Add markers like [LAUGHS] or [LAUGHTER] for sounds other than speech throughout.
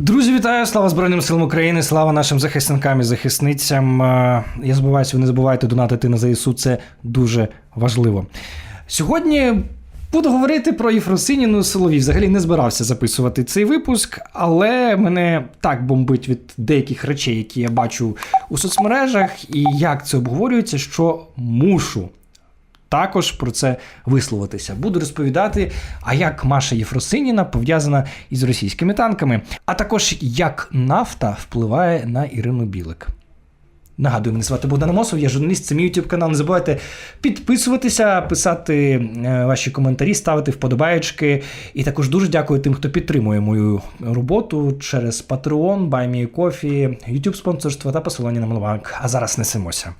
Друзі, вітаю! Слава Збройним силам України, слава нашим захисникам і захисницям. Е, Я забуваюся, ви не забувайте донатити на ЗСУ. Це дуже важливо. Сьогодні буду говорити про Єфросиніну Соловій. Взагалі не збирався записувати цей випуск, але мене так бомбить від деяких речей, які я бачу у соцмережах, і як це обговорюється, що мушу також про це висловитися. Буду розповідати, а як Маша Єфросиніна пов'язана із російськими танками, а також як нафта впливає на Ірину Білик. Нагадую, мене звати Богдан Амосов, я журналіст, це мій YouTube канал. Не забувайте підписуватися, писати е, ваші коментарі, ставити вподобаєчки. І також дуже дякую тим, хто підтримує мою роботу через Patreon, BuyMeCoffee, YouTube спонсорство та посилання на Монобанк. А зараз несемося.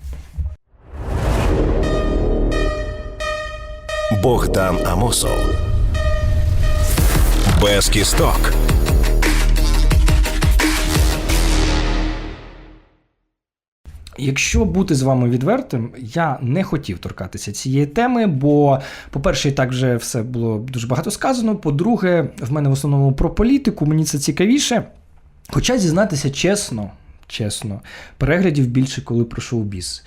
Богдан Амосов. Без кісток. Якщо бути з вами відвертим, я не хотів торкатися цієї теми, бо, по-перше, і так вже все було дуже багато сказано. По-друге, в мене в основному про політику, мені це цікавіше. Хоча зізнатися чесно, чесно, переглядів більше, коли про шоу-біз.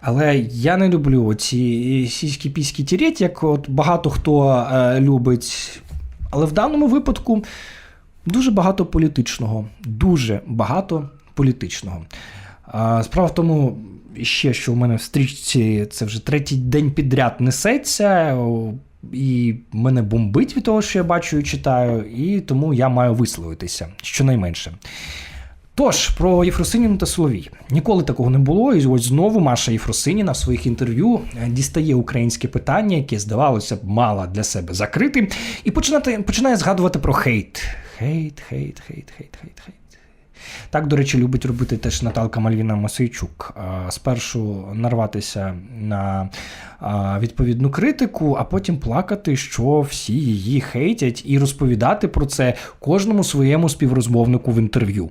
Але я не люблю ці сільські піські тіреть, як от багато хто е, любить. Але в даному випадку дуже багато політичного. Дуже багато політичного. Справа в тому, ще що в мене в стрічці це вже третій день підряд несеться, і мене бомбить від того, що я бачу і читаю, і тому я маю висловитися щонайменше. Тож, про Єфросиніну та Соловій. Ніколи такого не було. І ось знову Маша Єфросиніна в своїх інтерв'ю е, дістає українське питання, яке, здавалося б, мала для себе закрити, і починати, починає згадувати про хейт. Хейт, хейт, хейт, хейт, хейт, хейт. Так, до речі, любить робити теж Наталка Мальвіна Мосейчук. Спершу нарватися на відповідну критику, а потім плакати, що всі її хейтять, і розповідати про це кожному своєму співрозмовнику в інтерв'ю.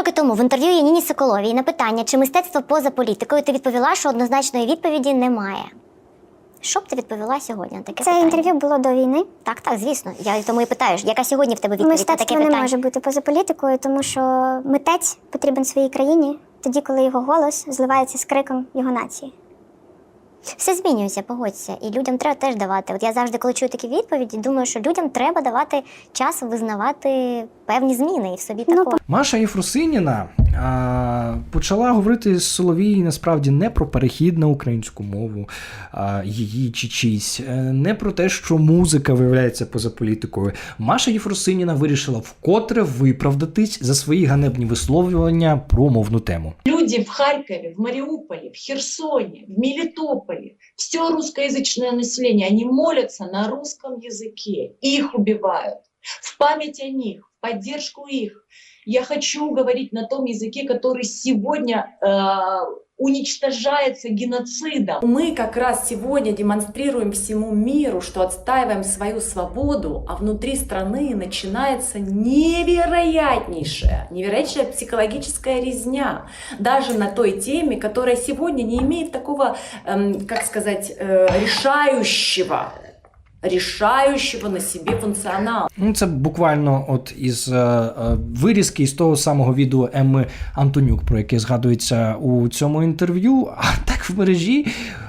Роки тому в інтерв'ю Яніні Соколовій на питання, чи мистецтво поза політикою, ти відповіла, що однозначної відповіді немає. Що б ти відповіла сьогодні на таке Це питання? інтерв'ю було до війни. Так, так, звісно. Я тому і питаю, яка сьогодні в тебе відповідь на таке Мистецтво не може бути поза політикою, тому що митець потрібен своїй країні тоді, коли його голос зливається з криком його нації. Все змінюється, погодься, і людям треба теж давати. От я завжди, коли чую такі відповіді, думаю, що людям треба давати час визнавати певні зміни і в собі Ну, такого. Маша Єфросиніна а, почала говорити з Соловій насправді не про перехід на українську мову, а, її чи чийсь, е, не про те, що музика виявляється поза політикою. Маша Єфросиніна вирішила вкотре виправдатись за свої ганебні висловлювання про мовну тему. Люди в Харькове, в Мариуполе, в Херсоне, в Мелитополе, все русскоязычное население, они молятся на русском языке. Их убивают. В память о них, в поддержку их. Я хочу говорить на том языке, который сегодня э, уничтожается геноцидом. Мы как раз сегодня демонстрируем всему миру, что отстаиваем свою свободу, а внутри страны начинается невероятнейшая, невероятнейшая психологическая резня. Даже на той теме, которая сегодня не имеет такого, эм, как сказать, э, решающего решающего на себе функционала. Ну, це буквально от із е, е, вирізки із того самого відео Емми Антонюк, про яке згадується у цьому інтерв'ю. А так в мережі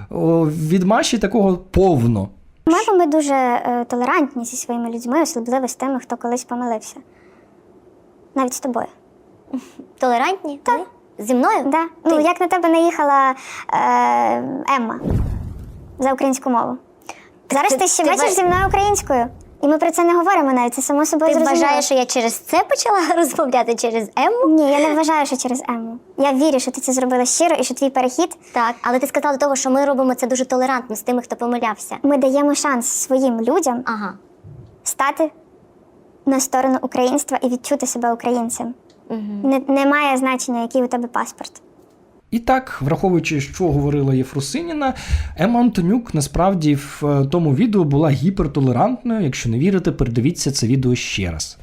о, від Маші такого повно. Ми, ми дуже е, толерантні зі своїми людьми, особливо з тими, хто колись помилився. Навіть з тобою. Толерантні? Так. Зі мною? Да. Ну, як на тебе наїхала е, Емма за українську мову. Зараз ти- ти, ще ти бачиш ва- зі мною українською. І ми про це не говоримо навіть, це само собою Ти зрозуміло. вважаєш, що я через це почала [LAUGHS] розмовляти через Ему? Ні, я не вважаю, що через Ему. Я вірю, що ти це зробила щиро і що твій перехід Так, але ти сказала того, що ми робимо це дуже толерантно з тими, хто помилявся. ми даємо шанс своїм людям Ага. стати на сторону українства і відчути себе українцем. Угу. Не, немає значення, який у тебе паспорт. І так, враховуючи, що говорила Єфросиніна, Ема Антонюк насправді в е, тому відео була гіпертолерантною. Якщо не вірите, передивіться це відео ще раз.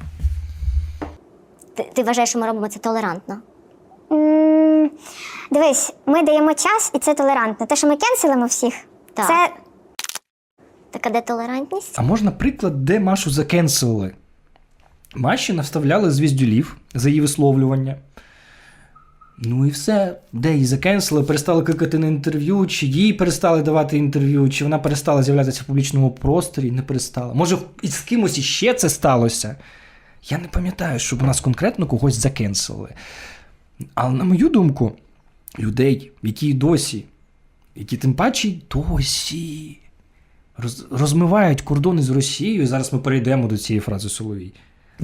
Ти, ти вважаєш, що ми робимо це толерантно? М, Дивись, ми даємо час, і це толерантно. Те, що ми кенселимо всіх, Так. це Так а де толерантність? А можна приклад, де Машу закенселили? Маші наставляли звіздюлів за її висловлювання. Ну і все, де її закенсили, перестали кликати на інтерв'ю, чи їй перестали давати інтерв'ю, чи вона перестала з'являтися в публічному просторі, не перестала. Може, із кимось іще це сталося? Я не пам'ятаю, щоб у нас конкретно когось закенсили. Але на мою думку, людей, які досі, які тим паче й досі роз, розмивають кордони з Росією, зараз ми перейдемо до цієї фрази Соловій.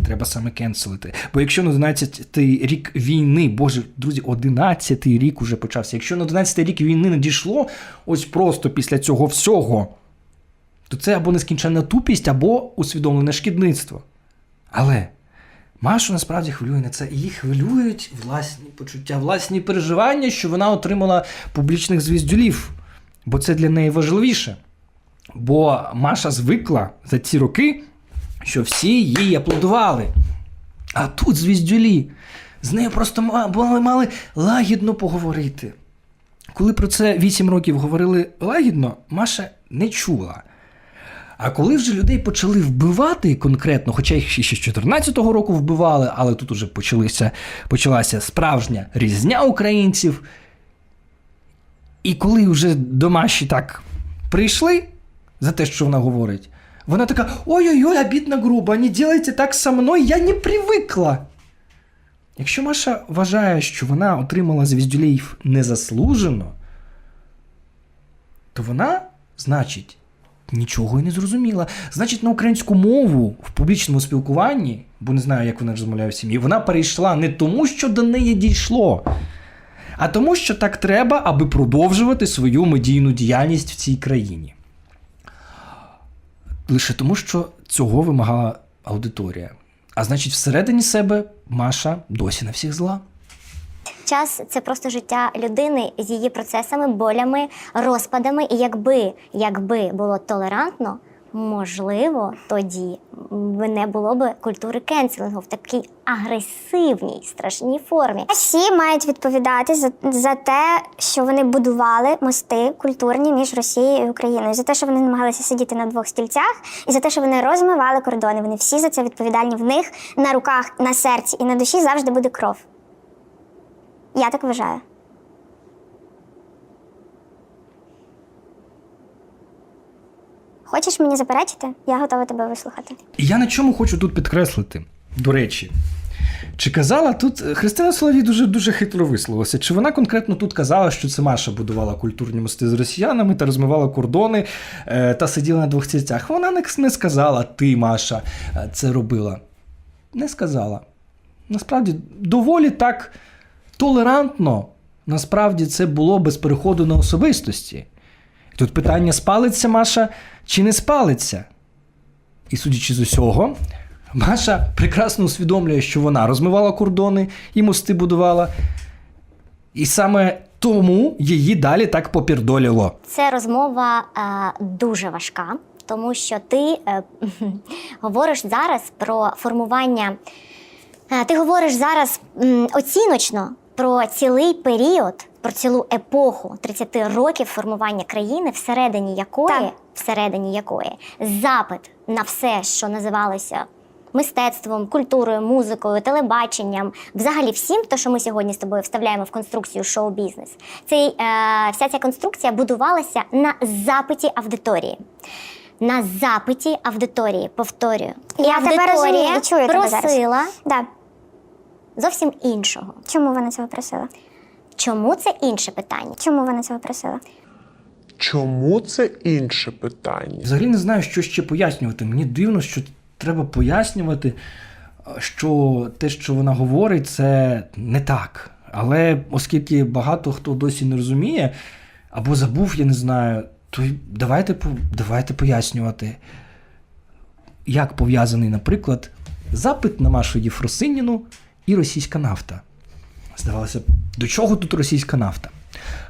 Треба саме кенселити. Бо якщо на 11-й рік війни, боже, друзі, 11-й рік уже почався. Якщо на 11-й рік війни не дійшло, ось просто після цього всього, то це або нескінченна тупість, або усвідомлене шкідництво. Але Машу насправді хвилює не це. Її хвилюють власні почуття, власні переживання, що вона отримала публічних звіздюлів. Бо це для неї важливіше. Бо Маша звикла за ці роки, що всі їй аплодували. А тут звіздюлі. З нею просто мали, мали лагідно поговорити. Коли про це 8 років говорили лагідно, Маша не чула. А коли вже людей почали вбивати конкретно, хоча їх ще з 14-го року вбивали, але тут уже почалися, почалася справжня різня українців. І коли вже до Маші так прийшли за те, що вона говорить, вона така: ой-ой-ой, обідно грубо, не делайте так со мною, я не привикла. Якщо Маша вважає, що вона отримала звіздюлеїв незаслужено, то вона, значить, нічого і не зрозуміла. Значить, на українську мову в публічному спілкуванні, бо не знаю, як вона розмовляє в сім'ї, вона перейшла не тому, що до неї дійшло, а тому, що так треба, аби продовжувати свою медійну діяльність в цій країні. Лише тому, що цього вимагала аудиторія. А значить, всередині себе Маша досі на всіх зла. Час це просто життя людини з її процесами, болями, розпадами. І якби, якби було толерантно, можливо, тоді не було б культури кенселінгу в такій агресивній, страшній формі. Всі мають відповідати за, за те, що вони будували мости культурні між Росією і Україною, за те, що вони намагалися сидіти на двох стільцях, і за те, що вони розмивали кордони. Вони всі за це відповідальні. В них на руках, на серці і на душі завжди буде кров. Я так вважаю. Хочеш мені заперечити? Я готова тебе вислухати. Я на чому хочу тут підкреслити. До речі, чи казала тут Христина Соловій дуже дуже хитро висловилася? Чи вона конкретно тут казала, що це Маша будувала культурні мости з росіянами та розмивала кордони е, та сиділа на двох стільцях? Вона не, не сказала, ти, Маша, е, це робила. Не сказала. Насправді, доволі так толерантно, насправді, це було без переходу на особистості. Тут питання: спалиться Маша чи не спалиться? І судячи з усього, Маша прекрасно усвідомлює, що вона розмивала кордони і мости будувала. І саме тому її далі так попірдоліло. Це розмова е, дуже важка, тому що ти е, [LAUGHS] говориш зараз про формування. е, ти говориш зараз м, оціночно про цілий період, про цілу епоху 30 років формування країни, всередині якої, Так. всередині якої запит на все, що називалося мистецтвом, культурою, музикою, телебаченням, взагалі всім, то, що ми сьогодні з тобою вставляємо в конструкцію шоу-бізнес, цей, е, вся ця конструкція будувалася на запиті аудиторії. На запиті аудиторії, повторюю. І Я тебе аудиторія розумію, чую тебе зараз. просила Да. зовсім іншого. Чому вона цього просила? Чому це інше питання? Чому вона цього просила? Чому це інше питання? Взагалі не знаю, що ще пояснювати. Мені дивно, що треба пояснювати, що те, що вона говорить, це не так. Але оскільки багато хто досі не розуміє або забув, я не знаю, то давайте, давайте пояснювати, як пов'язаний, наприклад, запит на Машу Єфросиніну і російська нафта. Здавалося б, до чого тут російська нафта?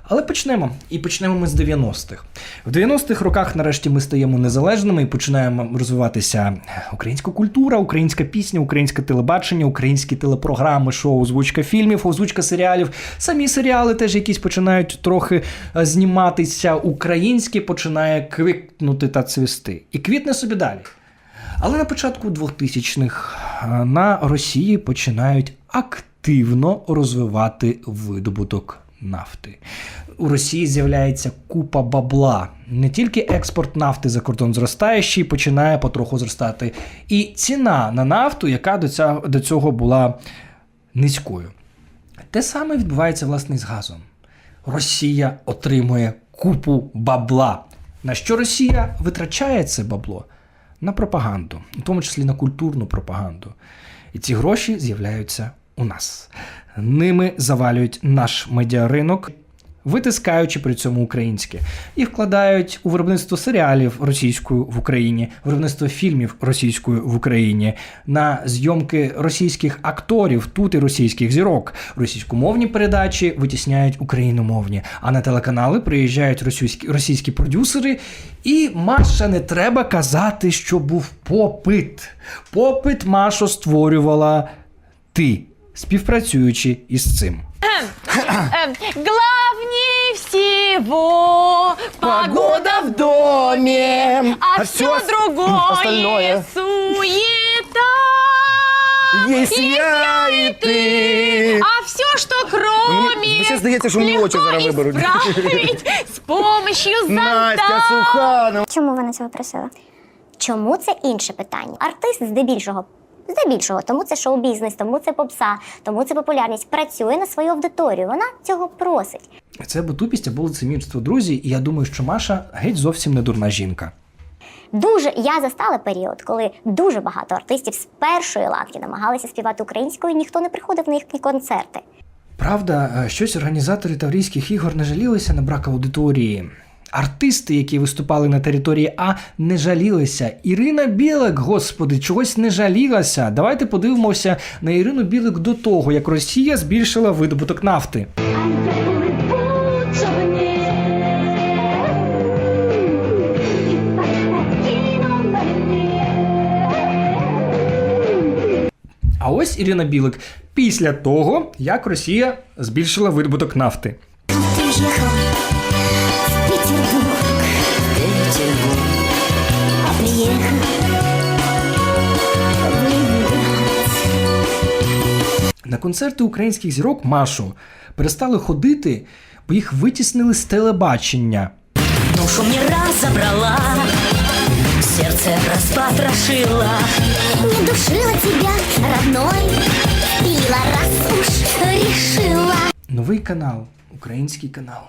Але почнемо. І почнемо ми з 90-х. В 90-х роках нарешті ми стаємо незалежними і починаємо розвиватися українська культура, українська пісня, українське телебачення, українські телепрограми, шоу, озвучка фільмів, озвучка серіалів. Самі серіали теж якісь починають трохи е, зніматися. Українське починає квітнути та цвісти. І квітне собі далі. Але на початку 2000-х е, на Росії починають активно розвивати видобуток нафти. У Росії з'являється купа бабла. Не тільки експорт нафти за кордон зростає, ще й починає потроху зростати і ціна на нафту, яка до цього, була низькою. Те саме відбувається власне з газом. Росія отримує купу бабла. На що Росія витрачає це бабло? На пропаганду, у тому числі на культурну пропаганду. І ці гроші з'являються у нас. Ними завалюють наш медіаринок, витискаючи при цьому українське. І вкладають у виробництво серіалів російською в Україні, виробництво фільмів російською в Україні, на зйомки російських акторів, тут і російських зірок. Російськомовні передачі витісняють україномовні, а на телеканали приїжджають російські, російські продюсери. І Маша не треба казати, що був попит. Попит Машу створювала ти, співпрацюючи із цим. Эм, Главнее всего погода в доме, а, все другое остальное. суета. Есть я и ты. А все, что кроме Мені ще здається, що мені легко очі зараз виберуть. исправить с помощью [LAUGHS] Настя зонта. Суханова. Чому вона цього просила? Чому це інше питання? Артист здебільшого. Здебільшого, тому це шоу-бізнес, тому це попса, тому це популярність. Працює на свою аудиторію. Вона цього просить. Це або тупість, або лицемірство, друзі. І я думаю, що Маша геть зовсім не дурна жінка. Дуже я застала період, коли дуже багато артистів з першої ланки намагалися співати українською, ніхто не приходив на їхні концерти. Правда, е, щось організатори Таврійських ігор не жалілися на брак аудиторії. Артисти, які виступали на території А, не жалілися. Ірина Білик, господи, чогось не жалілася. Давайте подивимося на Ірину Білик до того, як Росія збільшила видобуток нафти. А ось Ірина Білик після того, як Росія збільшила видобуток нафти. На концерти українських зірок Машу перестали ходити, бо їх витіснили з телебачення. Душу мне разобрала, сердце распотрошила. Не душила тебя, родной, пила раз уж решила. Новий канал, український канал,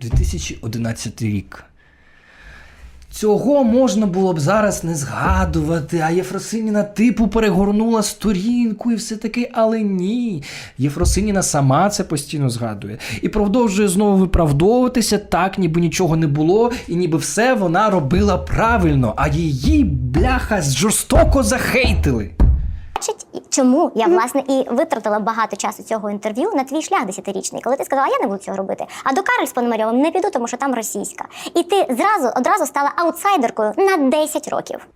2011 рік. Цього можна було б зараз не згадувати, а Єфросиніна типу перегорнула сторінку і все таке, але ні. Єфросиніна сама це постійно згадує і продовжує знову виправдовуватися так, ніби нічого не було, і ніби все вона робила правильно, а її бляха жорстоко захейтили. Бачить, і чому я власне і витратила багато часу цього інтерв'ю на твій шлях десятирічний, коли ти сказала, я не буду цього робити. А до Карель з Пономарьовим не піду, тому що там російська. І ти зразу одразу стала аутсайдеркою на 10 років.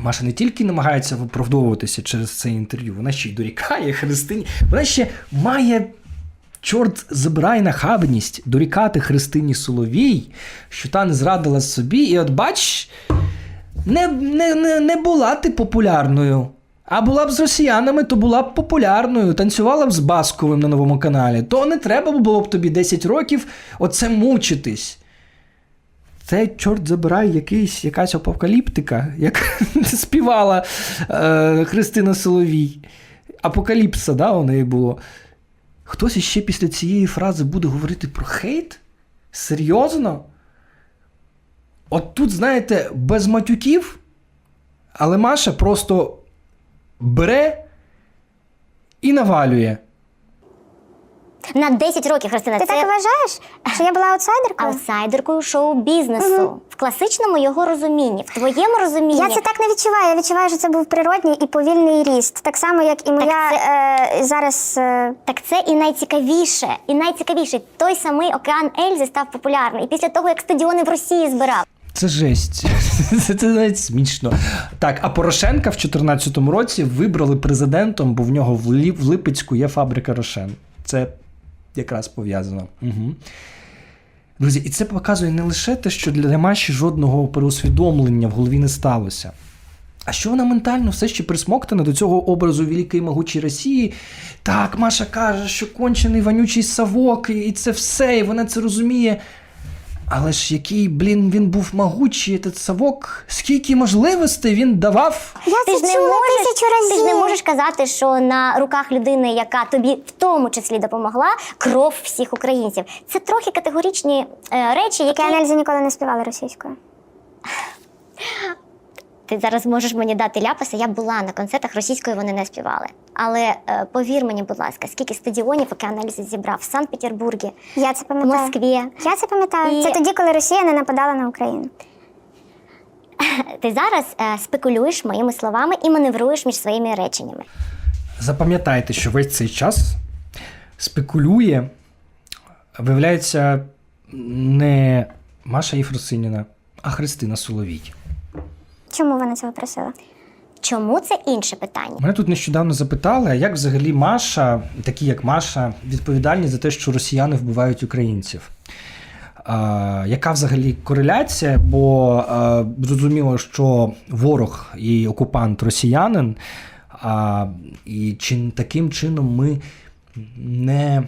Маша не тільки намагається виправдовуватися через це інтерв'ю, вона ще й дорікає Христині. Вона ще має, чорт забирай нахабність, дорікати Христині Соловій, що та не зрадила собі, і от бач, не, не, не, не була ти популярною. А була б з росіянами, то була б популярною, танцювала б з Басковим на новому каналі. То не треба було б тобі 10 років оце мучитись. Це, чорт забирай, якийсь, якась апокаліптика, як [LAUGHS] співала е, Христина Соловій. Апокаліпса, да, у неї було. Хтось іще після цієї фрази буде говорити про хейт? Серйозно? От тут, знаєте, без матюків, але Маша просто бере і навалює. На 10 років, Христина, Ти це так вважаєш? Що я була аутсайдеркою? аутсайдеркою шоу-бізнесу в класичному його розумінні, в твоєму розумінні. Я це так не відчуваю. Я відчуваю, що це був природній і повільний ріст. Так само, як і моя е, зараз. Е, Так це і найцікавіше, і найцікавіше. Той самий океан Ельзи став популярний. І після того, як стадіони в Росії збирав. Це жесть. [LAUGHS] Це, це навіть смішно. Так, а Порошенка в 2014 році вибрали президентом, бо в нього в, Лі, в Липецьку є фабрика Рошен. Це якраз пов'язано. Угу. Друзі, і це показує не лише те, що для Маші жодного переусвідомлення в голові не сталося. А що вона ментально все ще присмоктана до цього образу великої могучої Росії? Так, Маша каже, що кончений вонючий савок, і це все, і вона це розуміє. Але ж який, блін, він був могучий, этот совок, скільки можливостей він давав. Я Ти це ж, не чула можеш, тисячу ти ж не можеш казати, що на руках людини, яка тобі в тому числі допомогла, кров всіх українців. Це трохи категоричні е, речі, які Таке Нельзя ніколи не співала російською. ти зараз можеш мені дати ляпаса. Я була на концертах російською, вони не співали. Але е, повір мені, будь ласка, скільки стадіонів Океаналіз зібрав в Санкт-Петербургі, Я це пам'ятаю. Москві. Я це пам'ятаю. І- Це тоді, коли Росія не нападала на Україну. [LAUGHS] Ти зараз е, спекулюєш моїми словами і маневруєш між своїми реченнями. Запам'ятайте, що весь цей час спекулює, виявляється, не Маша Єфросиніна, а Христина Соловій. Чому вона цього просила? Чому це інше питання? Мене тут нещодавно запитали, як взагалі Маша, такі як Маша, відповідальні за те, що росіяни вбивають українців. А, яка взагалі кореляція? Бо а, зрозуміло, що ворог і окупант росіянин, а, і чи таким чином ми не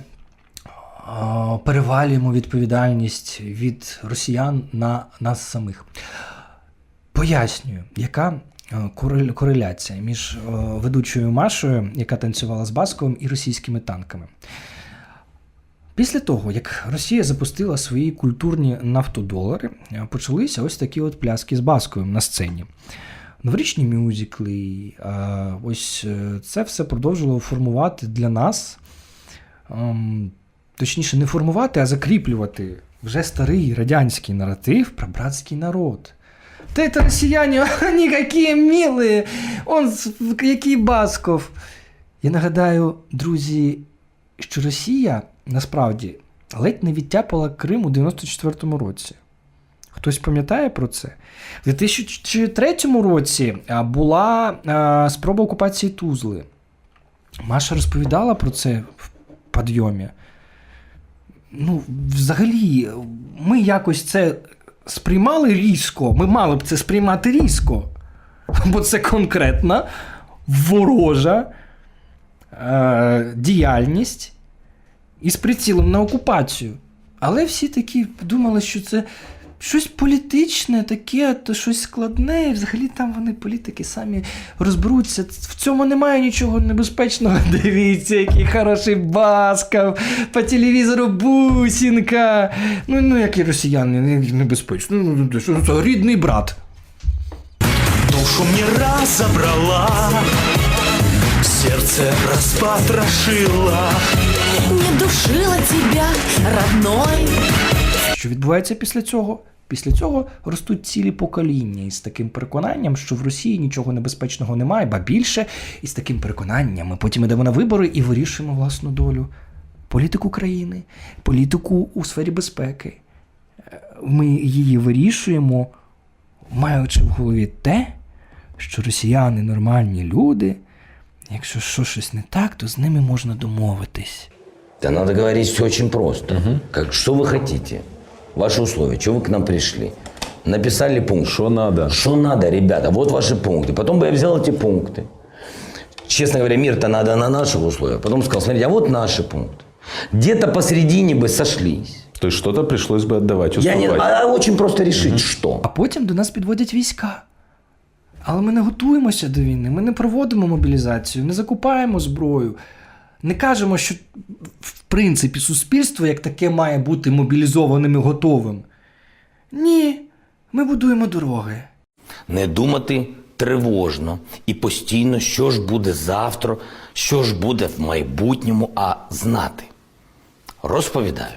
а, перевалюємо відповідальність від росіян на нас самих. Пояснюю, яка кореляція між е, ведучою Машою, яка танцювала з Басковим, і російськими танками. Після того, як Росія запустила свої культурні нафтодолари, е, почалися ось такі от пляски з Басковим на сцені. Новорічні мюзикли, е, ось е, це все продовжувало формувати для нас, ем, точніше, не формувати, а закріплювати вже старий радянський наратив про братський народ. Та это россияне, [LAUGHS] они какие милые, он який Басков. Я нагадаю, друзі, що Росія насправді ледь не відтяпала Крим у 94-му році. Хтось пам'ятає про це? У 2003 році була а, спроба окупації Тузли. Маша розповідала про це в підйомі. Ну, взагалі, ми якось це сприймали різко. Ми мали б це сприймати різко. Бо це конкретна ворожа е, діяльність із прицілом на окупацію. Але всі такі думали, що це щось політичне, таке, то щось складне, і взагалі там вони, політики, самі розберуться. В цьому немає нічого небезпечного. [LAUGHS] Дивіться, який хороший Басков, по телевізору бусінка. Ну, ну які росіяни, небезпечно. Ну, ну, ну, що це рідний брат. Душу мне разобрала, сердце распотрошила. Не душила тебя, родной Що відбувається після цього? Після цього ростуть цілі покоління із таким переконанням, що в Росії нічого небезпечного немає, ба більше, і з таким переконанням ми потім йдемо на вибори і вирішуємо власну долю. Політику країни, політику у сфері безпеки. Е, Ми її вирішуємо, маючи в голові те, що росіяни нормальні люди. Якщо що щось не так, то з ними можна домовитись. Да надо говорить все очень просто. Как, что вы хотите? Ваши условия, чего вы к нам пришли? Написали пункт. Что надо? Что надо, ребята? Вот ваши пункты. Потом бы я взял эти пункты. Честно говоря, мир-то надо на наших условиях. Потом сказал, смотрите, а вот наши пункты. Где-то посередине бы сошлись. То есть что-то пришлось бы отдавать, Я не, уступать. а очень просто решить, что. А потім до нас підводять війська. Але ми не готуємося до війни, ми не проводимо мобілізацію, не закупаємо зброю. Не кажемо, що в принципі суспільство як таке має бути мобілізованим і готовим. Ні, ми будуємо дороги. Не думати тривожно і постійно, що ж буде завтра, що ж буде в майбутньому, а знати. Розповідаю.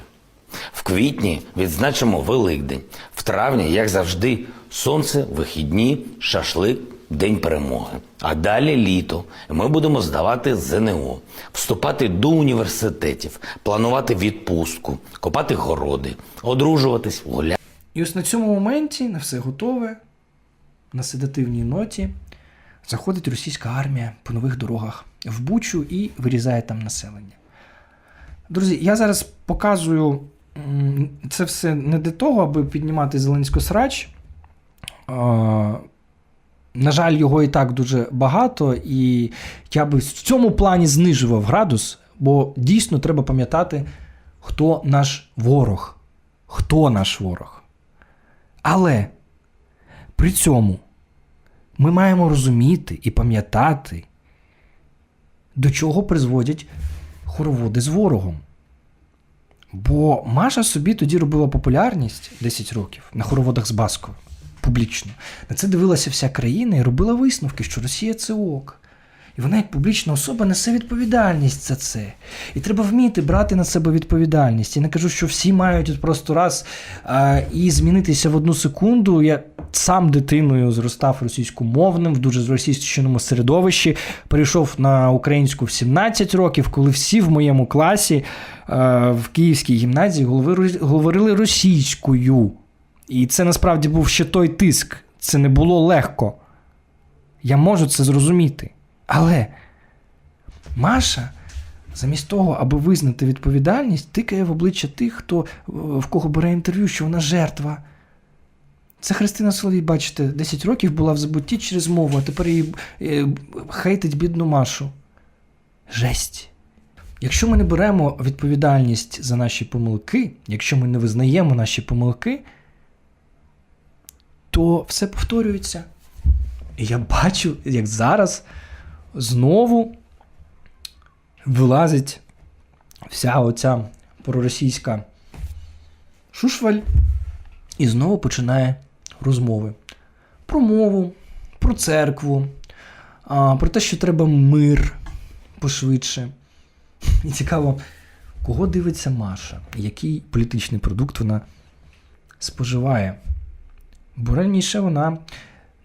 В квітні відзначимо Великдень. В травні, як завжди, сонце, вихідні, шашлик, День перемоги. А далі літо. Ми будемо здавати ЗНО, вступати до університетів, планувати відпустку, копати городи, одружуватись, гуляти. І ось на цьому моменті на все готове, на седативній ноті, заходить російська армія по нових дорогах в Бучу і вирізає там населення. Друзі, я зараз показую це все не для того, аби піднімати Зеленську срач. На жаль, його і так дуже багато, і я би в цьому плані знижував градус, бо дійсно треба пам'ятати, хто наш ворог. Хто наш ворог. Але при цьому ми маємо розуміти і пам'ятати, до чого призводять хороводи з ворогом. Бо Маша собі тоді робила популярність 10 років на хороводах з Баскою публічно. На це дивилася вся країна і робила висновки, що Росія це ок. І вона, як публічна особа, несе відповідальність за це. І треба вміти брати на себе відповідальність. Я не кажу, що всі мають от просто раз а, і змінитися в одну секунду. Я сам дитиною зростав російськомовним в дуже зросійщеному середовищі. Перейшов на українську в 17 років, коли всі в моєму класі а, в Київській гімназії говорили російською. І це насправді був ще той тиск. Це не було легко. Я можу це зрозуміти. Але Маша, замість того, аби визнати відповідальність, тикає в обличчя тих, хто е, в кого бере інтерв'ю, що вона жертва. Це Христина Соловій, бачите, 10 років була в забутті через мову, а тепер її е, хейтить бідну Машу. Жесть. Якщо ми не беремо відповідальність за наші помилки, якщо ми не визнаємо наші помилки, то все повторюється. І я бачу, як зараз знову вилазить вся оця проросійська шушваль і знову починає розмови про мову, про церкву, про те, що треба мир пошвидше. І цікаво, кого дивиться Маша, який політичний продукт вона споживає бо раніше вона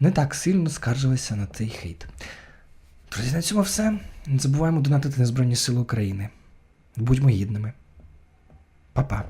не так сильно скаржилася на цей хейт. Друзі, на цьому все. Не забуваємо донатити на Збройні Сили України. Будьмо гідними. Па-па!